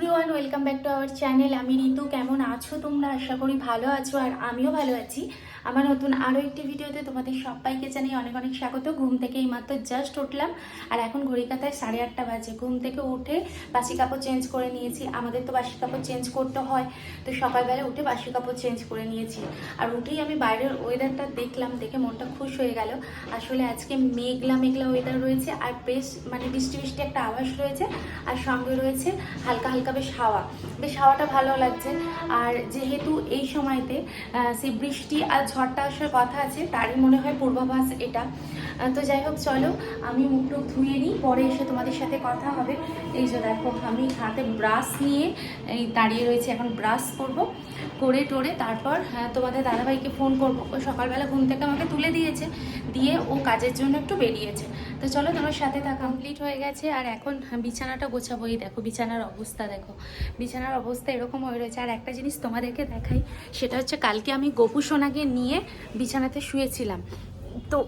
Everyone welcome back to our channel আমি ঋতু, কেমন আছো তোমরা? আশা করি ভালো আছো আর আমিও ভালো আছি। আমার নতুন আরও একটি ভিডিওতে তোমাদের সবাইকে জানাই অনেক অনেক স্বাগত। ঘুম থেকে এই মাত্র জাস্ট উঠলাম আর এখন ঘড়ি কাতায় সাড়ে আটটা বাজে। ঘুম থেকে উঠে বাসি কাপড় চেঞ্জ করে নিয়েছি। আমাদের তো বাসি কাপড় চেঞ্জ করতে হয়। তো সকালবেলা উঠে বাসি কাপড় চেঞ্জ করে নিয়েছি। আর উঠেই আমি বাইরের ওয়েদারটা দেখলাম, দেখে মনটা খুশ হয়ে গেল। আসলে আজকে মেঘলা মেঘলা ওয়েদার রয়েছে। আর বেশ মানে বৃষ্টি বৃষ্টি একটা আভাস রয়েছে। আর সঙ্গে রয়েছে হালকা হালকা বেশ হাওয়া বেশ হাওয়াটা ভালো লাগছে। আর যেহেতু এই সময়তে সেই বৃষ্টি আর ঝড়টা আসার কথা আছে, তারই মনে হয় পূর্বাভাস এটা। তো যাই হোক, চলো, আমি মুখ টুক ধুয়ে নিই, পরে এসে তোমাদের সাথে কথা হবে। এই যে দেখো, আমি হাতে ব্রাশ নিয়ে এই দাঁড়িয়ে রয়েছে, এখন ব্রাশ করব, করে টোরে তারপর তোমাদের দাদাভাইকে ফোন করব। ও সকালবেলা ঘুম থেকে আমাকে তুলে দিয়েছে, দিয়ে ও কাজের জন্য একটু বেরিয়েছে। তো চলো তোমার সাথে তা কমপ্লিট হয়ে গেছে, আর এখন বিছানাটা গোছাবো এই দেখো, বিছানার অবস্থা, দেখো। বিছানার অবস্থা এরকম হয়ে রয়েছে। আর একটা জিনিস তোমাদেরকে দেখাই, সেটা হচ্ছে কালকে আমি গোপু সোনাকে নিয়ে বিছানাতে শুয়েছিলাম। তো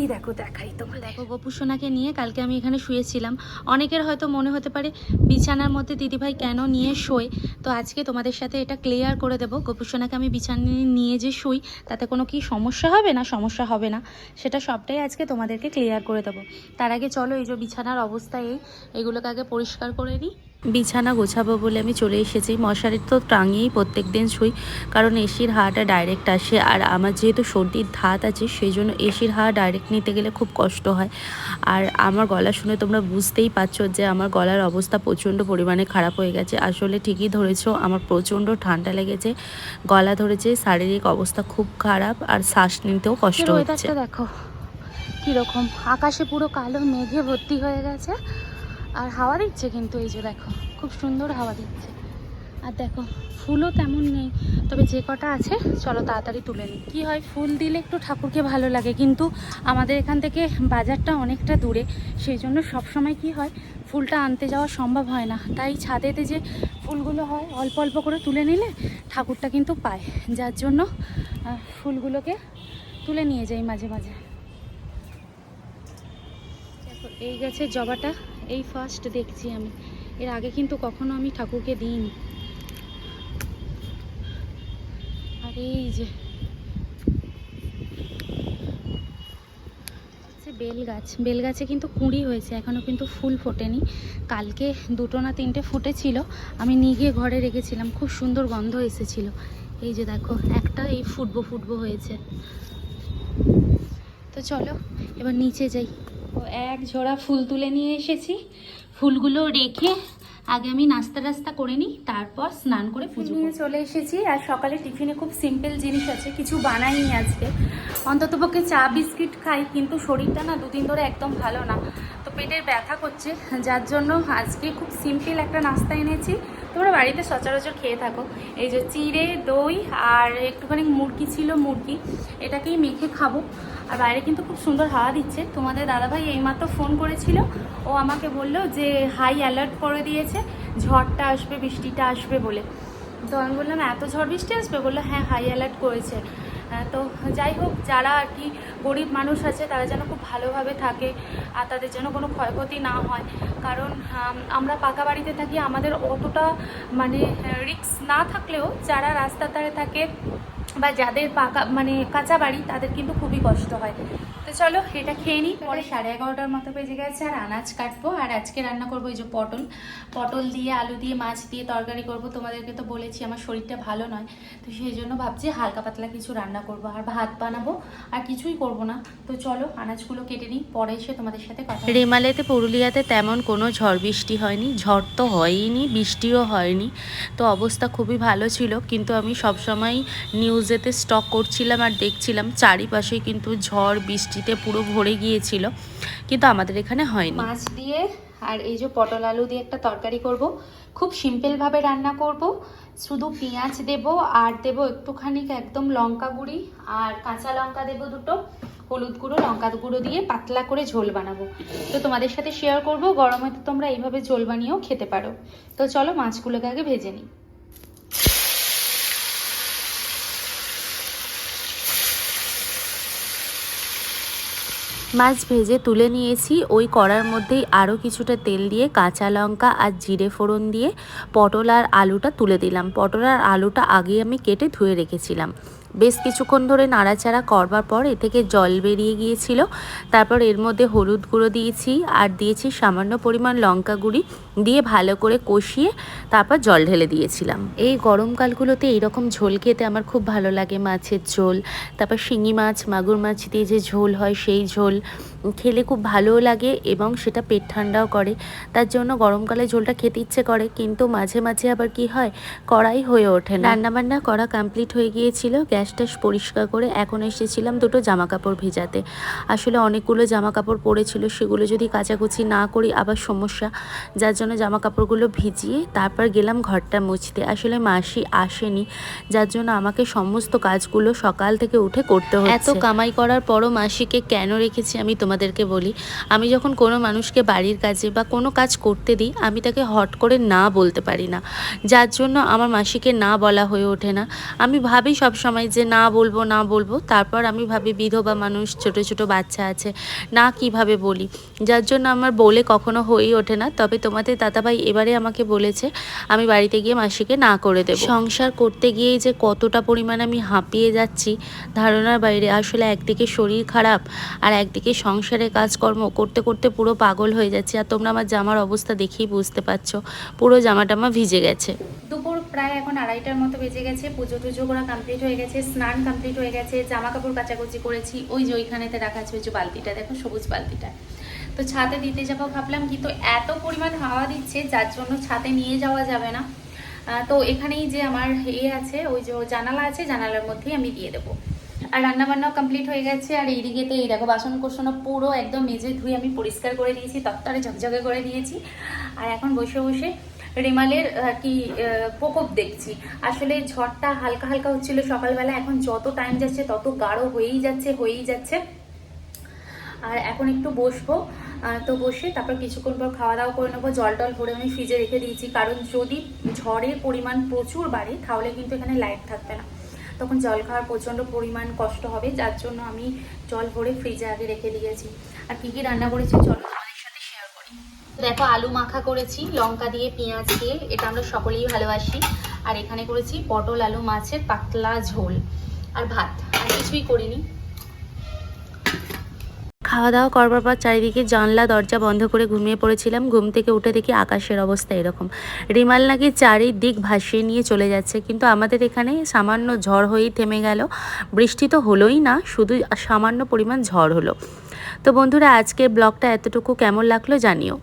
এই দেখো, দেখাই তোমার দেখো সোনাকে নিয়ে কালকে আমি এখানে শুয়েছিলাম। অনেকের হয়তো মনে হতে পারে বিছানার মধ্যে দিদিভাই কেন নিয়ে শোয়? তো আজকে তোমাদের সাথে এটা ক্লিয়ার করে দেবো। গোপু সোনাকে আমি বিছানায় নিয়ে যে শুই, তাতে কোনো কি সমস্যা হবে না সমস্যা হবে না, সেটা সবটাই আজকে তোমাদেরকে ক্লিয়ার করে দেবো। তার আগে চলো, এই যে বিছানার অবস্থা এই এগুলোকে আগে পরিষ্কার করে নিই। বিছানা গোছাবো বলে আমি চলে এসেছি। মশারির তো টাঙিয়েই প্রত্যেক দিন শুই কারণ এসির হাওয়াটা ডাইরেক্ট আসে। আর আমার যেহেতু সর্দির ধাত আছে সেই জন্য এসির হাওয়া ডাইরেক্ট নিতে গেলে খুব কষ্ট হয়। আর আমার গলা শুনে তোমরা বুঝতেই পারছ যে আমার গলার অবস্থা প্রচণ্ড পরিমাণে খারাপ হয়ে গেছে। আসলে ঠিকই ধরেছো আমার প্রচণ্ড ঠান্ডা লেগেছে গলা ধরেছে শারীরিক অবস্থা খুব খারাপ আর শ্বাস নিতেও কষ্ট হচ্ছে। দেখো কীরকম। আকাশে পুরো কালো মেঘে ভর্তি হয়ে গেছে। আর হাওয়া দিচ্ছে কিন্তু, এই যে দেখো, খুব সুন্দর হাওয়া দিচ্ছে। আর দেখো, ফুলও তেমন নেই, তবে যে কটা আছে, চলো তাড়াতাড়ি তুলে নিই। কী হয়, ফুল দিলে একটু ঠাকুরকে ভালো লাগে, কিন্তু আমাদের এখান থেকে বাজারটা অনেকটা দূরে, সেই জন্য সবসময় কি হয়, ফুলটা আনতে যাওয়া সম্ভব হয় না। তাই ছাদেতে যে ফুলগুলো হয়, অল্প অল্প করে তুলে নিলে ঠাকুরটা কিন্তু পায়। যার জন্য ফুলগুলোকে তুলে নিয়ে যাই মাঝে মাঝে। এই গেছে জবাটা এই ফার্স্ট দেখছি আমি। এর আগে কিন্তু কখনো আমি ঠাকুরকে দিইনি। আর এই যে। বেল গাছ বেল গাছে কিন্তু কুঁড়ি হয়েছে এখনও কিন্তু ফুল ফোটেনি। কালকে দুটো না তিনটে ফুটেছিল। আমি নিয়ে গিয়ে ঘরে রেখেছিলাম, খুব সুন্দর গন্ধ এসেছিল। এই যে দেখো, একটা এই ফুটবো ফুটবো হয়েছে। তো চলো, এবার নিচে যাই। ও এক ঝোড়া ফুল তুলে নিয়ে এসেছি। ফুলগুলো রেখে আগে আমি নাস্তা টাস্তা করে নিই তারপর স্নান করে পুজো নিয়ে চলে এসেছি আর সকালে টিফিনে খুব সিম্পল জিনিস আছে কিছু বানাইনি আজকে। অন্ততপক্ষে চা বিস্কিট খাই কিন্তু শরীরটা না দুদিন ধরে একদম ভালো না। তো পেটের ব্যথা করছে যার জন্য আজকে খুব সিম্পল একটা নাস্তা এনেছি। তোমরা বাড়িতে সচরাচর খেয়ে থাকো। এই যে চিড়ে দই আর একটুখানি মুরগি ছিল মুরগি। এটাকেই মেখে খাব। আর বাইরে কিন্তু খুব সুন্দর হাওয়া দিচ্ছে। তোমাদের দাদাভাই এইমাত্র ফোন করেছিল। ও আমাকে বলল যে হাই অ্যালার্ট করে দিয়েছে। ঝড়টা আসবে, বৃষ্টিটা আসবে বলে। তো আমি বললাম, এত ঝড় বৃষ্টি আসবে? বলল হ্যাঁ হাই অ্যালার্ট করেছে। তো যাই হোক, যারা আর কি গরিব মানুষ আছে, তারা যেন খুব ভালোভাবে থাকে আর তাদের যেন কোনো ক্ষয়ক্ষতি না হয়। কারণ আমরা পাকা বাড়িতে থাকি, আমাদের অতটা মানে রিক্স না থাকলেও যারা রাস্তার ধারে থাকে বা যাদের পাকা মানে কাঁচা বাড়ি, তাদের কিন্তু খুবই কষ্ট হয়। তো চলো, এটা খেয়ে নিই, পরে সাড়ে এগারোটার মতো বেজে গেছে আর আনাজ কাটবো। আর আজকে রান্না করব এই যে পটল। পটল দিয়ে, আলু দিয়ে, মাছ দিয়ে তরকারি করব। তোমাদেরকে তো বলেছি, আমার শরীরটা ভালো নয়। তো সেই জন্য ভাবছি হালকা পাতলা কিছু রান্না করব। আর ভাত বানাবো, আর কিছুই করব না। তো চলো, আনাজগুলো কেটে নিই, পরে এসে তোমাদের সাথে কথা। রেমালেতে, পুরুলিয়াতে তেমন কোনো ঝড় বৃষ্টি হয়নি। ঝড় তো হয়নি বৃষ্টিও হয়নি। তো অবস্থা খুবই ভালো ছিল, কিন্তু আমি সবসময় নিউজেতে স্টক করছিলাম আর দেখছিলাম। চারিপাশে কিন্তু ঝড় বৃষ্টিতে পুরো ভরে গিয়েছিল, কিন্তু আমাদের এখানে হয়নি। মাছ দিয়ে আর এই যে পটল আলু দিয়ে একটা তরকারি করব, খুব সিম্পলভাবে রান্না করব, শুধু পেঁয়াজ দেব, আর দেব একটুখানি একদম লঙ্কা গুঁড়ি, আর কাঁচা লঙ্কা দেব দুটো, হলুদ গুঁড়ো, লঙ্কা গুঁড়ো দিয়ে পাতলা করে ঝোল বানাবো। তো তোমাদের সাথে শেয়ার করব, গরমে তো তোমরা এইভাবে ঝোল বানিয়েও খেতে পারো। তো চলো মাছগুলোকে আগে ভেজে নিই। মাছ ভেজে তুলে নিয়েছি। ওই কড়ার মধ্যেই আরও কিছুটা তেল দিয়ে কাঁচা লঙ্কা আর জিরে ফোড়ন দিয়ে পটল আর আলুটা তুলে দিলাম। পটল আর আলুটা আগে আমি কেটে ধুয়ে রেখেছিলাম। বেশ কিছুক্ষণ ধরে নাড়াচাড়া করবার পর এ থেকে জল বেরিয়ে গিয়েছিল। তারপর এর মধ্যে হলুদ গুঁড়ো দিয়েছি আর দিয়েছি সামান্য পরিমাণ লঙ্কা গুঁড়ি দিয়ে ভালো করে কষিয়ে তারপর জল ঢেলে দিয়েছিলাম। এই গরমকালগুলোতে এইরকম ঝোল খেতে আমার খুব ভালো লাগে, মাছের ঝোল, তারপর শিঙি মাছ, মাগুর মাছ দিয়ে যে ঝোল হয় সেই ঝোল খেলে খুব ভালোও লাগে এবং সেটা পেট ঠান্ডাও করে। তার জন্য গরমকালে ঝোলটা খেতে ইচ্ছে করে, কিন্তু মাঝে মাঝে আবার কি হয়, কড়াই হয়ে ওঠে না। রান্নাবান্না করা কমপ্লিট হয়ে গিয়েছিল, গ্যাস ট্যাস পরিষ্কার করে এখন এসেছিলাম দুটো জামা কাপড় ভিজাতে। আসলে অনেকগুলো জামা কাপড় পড়েছিল, সেগুলো যদি কাচাকুচি না করি আবার সমস্যা। যার জন্য জামা কাপড়গুলো ভিজিয়ে তারপর গেলাম ঘরটা মুছতে। আসলে মাসি আসেনি, যার জন্য আমাকে সমস্ত কাজগুলো সকাল থেকে উঠে করতে হচ্ছে। এত কামাই করার পরও মাসিকে কেন রেখেছি আমি তোমাদেরকে বলি? আমি যখন কোনো মানুষকে বাড়ির কাজে বা কোনো কাজ করতে দিই, আমি তাকে হট করে না বলতে পারি না। যার জন্য আমার মাসিকে না বলা হয়ে ওঠে না। আমি ভাবি সব সময় যে না বলব না বলব, তারপর আমি ভাবি বিধবা মানুষ, ছোট ছোট বাচ্চা আছে, না কীভাবে বলি? যার জন্য আমার বলে কখনো হয়েই ওঠে না। তবে তোমাদের দাদাভাই এবারে আমাকে বলেছে, আমি বাড়িতে গিয়ে মাসিকে না করে দেবো। সংসার করতে গিয়েই যে কতটা পরিমাণ আমি হাঁপিয়ে যাচ্ছি, ধারণার বাইরে। আসলে একদিকে শরীর খারাপ, আর একদিকে সংসারে কাজকর্ম করতে করতে পুরো পাগল হয়ে যাচ্ছে। আর তোমরা আমার জামার অবস্থা দেখেই বুঝতে পারছ, পুরো জামা টামা ভিজে গেছে। প্রায় এখন আড়াইটার মতো বেজে গেছে। পুজো টুজো করা কমপ্লিট হয়ে গেছে, স্নান কমপ্লিট হয়ে গেছে জামা কাপড় কাচাকুচি করেছি। ওই যে ওইখানেতে রাখা আছে ওই যে বালতিটা, দেখো সবুজ বালতিটা। তো ছাদে দিতে যাব ভাবলাম, কিন্তু এত পরিমাণ হাওয়া দিচ্ছে, যার জন্য ছাদে নিয়ে যাওয়া যাবে না। তো এখানেই যে আমার এ আছে, ওই যে জানালা আছে, জানালার মধ্যেই আমি দিয়ে দেবো। আর রান্না বান্নাও কমপ্লিট হয়ে গেছে, আর এইদিকে তো এই দেখো বাসন কোসনও পুরো একদম মেজে ধুয়ে আমি পরিষ্কার করে দিয়েছি তত্তরে ঝকঝকে করে দিয়েছি। আর এখন বসে বসে রেমালের আর কি প্রকোপ দেখছি। আসলে ঝড়টা হালকা হালকা হচ্ছিল সকালবেলা, এখন যত টাইম যাচ্ছে তত গাঢ় হয়েই যাচ্ছে হয়েই যাচ্ছে। আর এখন একটু বসবো তো বসে তারপর কিছুক্ষণ পর খাওয়া দাওয়া করে নেব। জল টল ভরে আমি ফ্রিজে রেখে দিয়েছি। কারণ যদি ঝড়ের পরিমাণ প্রচুর বাড়ে, তাহলে কিন্তু এখানে লাইট থাকবে না। তখন জল খাওয়ার প্রচণ্ড পরিমাণ কষ্ট হবে। যার জন্য আমি জল ভরে ফ্রিজে আগে রেখে দিয়েছি। আর কী কী রান্না করেছি চলো। দেখো, আলু মাখা করেছি, লঙ্কা দিয়ে পেঁয়াজ দিয়ে এটা আমরা সকলেই ভালোবাসি। আর এখানে করেছি পটল, আলু, মাছের পাতলা ঝোল আর ভাত। আর কিছুই করিনি। খাওয়া দাওয়া করবার পর চারিদিকে জানলা, দরজা বন্ধ করে ঘুমিয়ে পড়েছিলাম। ঘুম থেকে উঠে দেখি আকাশের অবস্থা এরকম। রিমাল নাকি চারিদিক ভাসিয়ে নিয়ে চলে যাচ্ছে, কিন্তু আমাদের এখানে সামান্য ঝড় হয়েই থেমে গেল। বৃষ্টি তো হলোই না, শুধু সামান্য পরিমাণ ঝড় হলো। তো বন্ধুরা, আজকের ব্লগটা এতটুকু। কেমন লাগল জানিও।